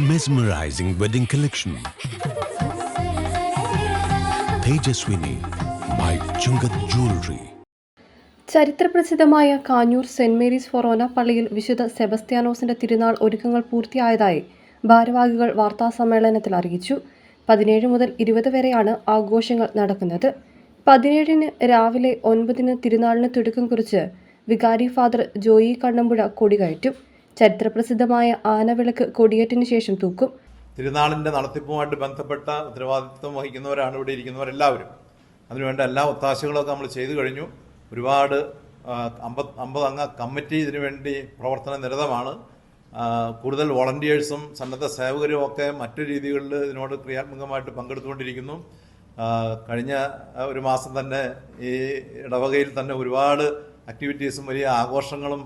mesmerizing wedding collection. Tejaswini by Chungath Jewelry. ചരിത്രപ്രസിദ്ധമായ Kanjoor saint Mary's ഫൊറോന പള്ളിയിൽ വിശുദ്ധ സെബസ്ത്യാനോസിന്റെ തിരുനാൾ ഒരുക്കങ്ങൾ പൂർത്തിയായതായി ഭാരവാഹികൾ വാർത്താസമ്മേളനത്തിൽ അറിയിച്ചു പതിനേഴ് മുതൽ ഇരുപത് വരെയാണ് ആഘോഷങ്ങൾ നടക്കുന്നത് പതിനേഴിന് രാവിലെ ഒൻപതിന് തിരുനാളിന് തുടക്കം കുറിച്ച് വികാരി ഫാദർ ജോയി കണ്ണമ്പുഴ കൊടികയറ്റും ചരിത്രപ്രസിദ്ധമായ ആനവിളക്ക് കൊടിയേറ്റിന് ശേഷം തൂക്കും. തിരുനാളിന്റെ നടത്തിപ്പുമായിട്ട് ബന്ധപ്പെട്ട ഉത്തരവാദിത്വം വഹിക്കുന്നവരാണ് ഇവിടെ ഇരിക്കുന്നവരെല്ലാവരും അതിനുവേണ്ട എല്ലാ ഒത്താശകളൊക്കെ നമ്മൾ ചെയ്തു കഴിഞ്ഞു. ഒരുപാട് അമ്പത് അമ്പത് അംഗ കമ്മിറ്റി ഇതിനുവേണ്ടി പ്രവർത്തന നിരതമാണ്. കൂടുതൽ വോളണ്ടിയേഴ്സും സന്നദ്ധ സേവകരും ഒക്കെ മറ്റു രീതികളിൽ ഇതിനോട് ക്രിയാത്മകമായിട്ട് പങ്കെടുത്തുകൊണ്ടിരിക്കുന്നു. കഴിഞ്ഞ ഒരു മാസം തന്നെ ഈ ഇടവകയിൽ തന്നെ ഒരുപാട് ആക്ടിവിറ്റീസും വലിയ ആഘോഷങ്ങളും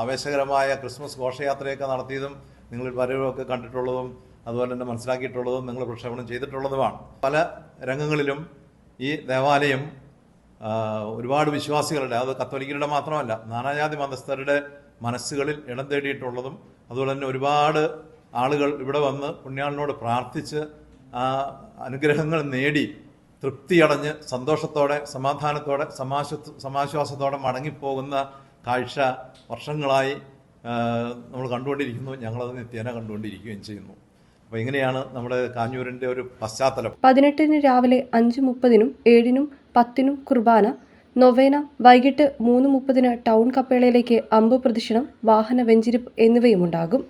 ആവേശകരമായ ക്രിസ്മസ് ഘോഷയാത്രയൊക്കെ നടത്തിയതും നിങ്ങൾ പലരുമൊക്കെ കണ്ടിട്ടുള്ളതും അതുപോലെ തന്നെ മനസ്സിലാക്കിയിട്ടുള്ളതും നിങ്ങൾ പ്രക്ഷേപണം ചെയ്തിട്ടുള്ളതുമാണ്. പല രംഗങ്ങളിലും ഈ ദേവാലയം ഒരുപാട് വിശ്വാസികളുടെ അത് കത്തോലിക്കരുടെ മാത്രമല്ല നാനാജാതി മതസ്ഥരുടെ മനസ്സുകളിൽ ഇടം തേടിയിട്ടുള്ളതും അതുപോലെ തന്നെ ഒരുപാട് ആളുകൾ ഇവിടെ വന്ന് പുണ്യാളിനോട് പ്രാർത്ഥിച്ച് അനുഗ്രഹങ്ങൾ നേടി തൃപ്തിയടഞ്ഞ് സന്തോഷത്തോടെ സമാധാനത്തോടെ സമാശ സമാശ്വാസത്തോടെ മടങ്ങിപ്പോകുന്ന കാഴ്ച വർഷങ്ങളായി നമ്മൾ കണ്ടുകൊണ്ടിരിക്കുന്നു. ഞങ്ങളത് നിത്യേന കണ്ടുകൊണ്ടിരിക്കുകയും ചെയ്യുന്നു. അപ്പോൾ ഇങ്ങനെയാണ് നമ്മുടെ കാഞ്ഞൂരിന്റെ ഒരു പശ്ചാത്തലം. പതിനെട്ടിന് രാവിലെ അഞ്ച് മുപ്പതിനും ഏഴിനും പത്തിനും കുർബാന നൊവേന വൈകിട്ട് മൂന്ന് മുപ്പതിന് ടൗൺ കപ്പേളയിലേക്ക് അമ്പ് പ്രദക്ഷിണം വാഹന വെഞ്ചിരിപ്പ് എന്നിവയും ഉണ്ടാകും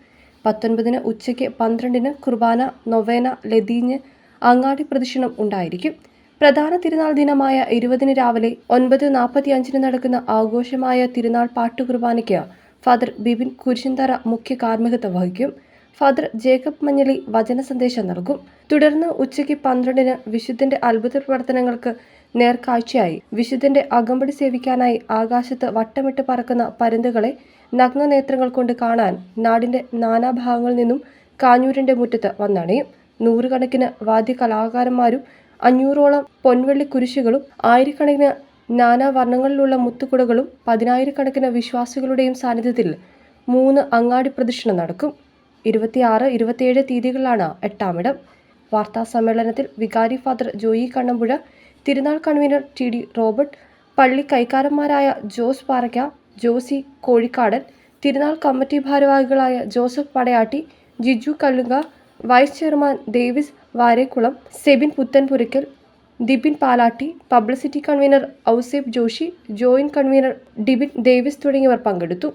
പത്തൊൻപതിന് ഉച്ചയ്ക്ക് പന്ത്രണ്ടിന് കുർബാന നൊവേന ലതീഞ്ഞ് അങ്ങാടി പ്രദക്ഷിണം ഉണ്ടായിരിക്കും. പ്രധാന തിരുനാൾ ദിനമായ ഇരുപതിന് രാവിലെ ഒൻപത് നാൽപ്പത്തി അഞ്ചിന് നടക്കുന്ന ആഘോഷമായ തിരുനാൾ പാട്ടു കുർബാനയ്ക്ക് ഫാദർ ബിബിൻ കുരിശിന്തറ മുഖ്യ കാർമ്മികത്വം വഹിക്കും. ഫാദർ ജേക്കബ് മഞ്ഞളി വചന സന്ദേശം നൽകും. തുടർന്ന് ഉച്ചയ്ക്ക് പന്ത്രണ്ടിന് വിശുദ്ധന്റെ അത്ഭുത പ്രവർത്തനങ്ങൾക്ക് നേർക്കാഴ്ചയായി. വിശുദ്ധന്റെ അകമ്പടി സേവിക്കാനായി ആകാശത്ത് വട്ടമിട്ട് പറക്കുന്ന പരുന്തുകളെ നഗ്നനേത്രങ്ങൾ കൊണ്ട് കാണാൻ നാടിന്റെ നാനാഭാഗങ്ങളിൽ നിന്നും കാഞ്ഞൂരിന്റെ മുറ്റത്ത് വന്നണയും. നൂറുകണക്കിന് വാദ്യകലാകാരന്മാരും അഞ്ഞൂറോളം പൊൻവെള്ളി കുരിശുകളും ആയിരക്കണക്കിന് നാനാ വർണങ്ങളിലുള്ള മുത്തുകുടകളും പതിനായിരക്കണക്കിന് വിശ്വാസികളുടെയും സാന്നിധ്യത്തിൽ മൂന്ന് അങ്ങാടി പ്രദക്ഷിണം നടക്കും. ഇരുപത്തിയാറ് ഇരുപത്തിയേഴ് തീയതികളിലാണ് എട്ടാമിടം വാർത്താ സമ്മേളനത്തിൽ വികാരി ഫാദർ ജോയി കണ്ണമ്പുഴ തിരുനാൾ കൺവീനർ ടി ഡി റോബർട്ട് പള്ളി കൈക്കാരന്മാരായ ജോസ് പാറയ്ക്ക ജോസി കോഴിക്കാടൻ തിരുനാൾ കമ്മിറ്റി ഭാരവാഹികളായ Joseph Padayatti Jiju Kallunka vice chairman Davis Varekkulam Sebin Puthenpurackal Dibin Palatty publicity convener Ouseph Joshy joint convener Dibin Davis തുടങ്ങിയവർ പങ്കെടുത്തു.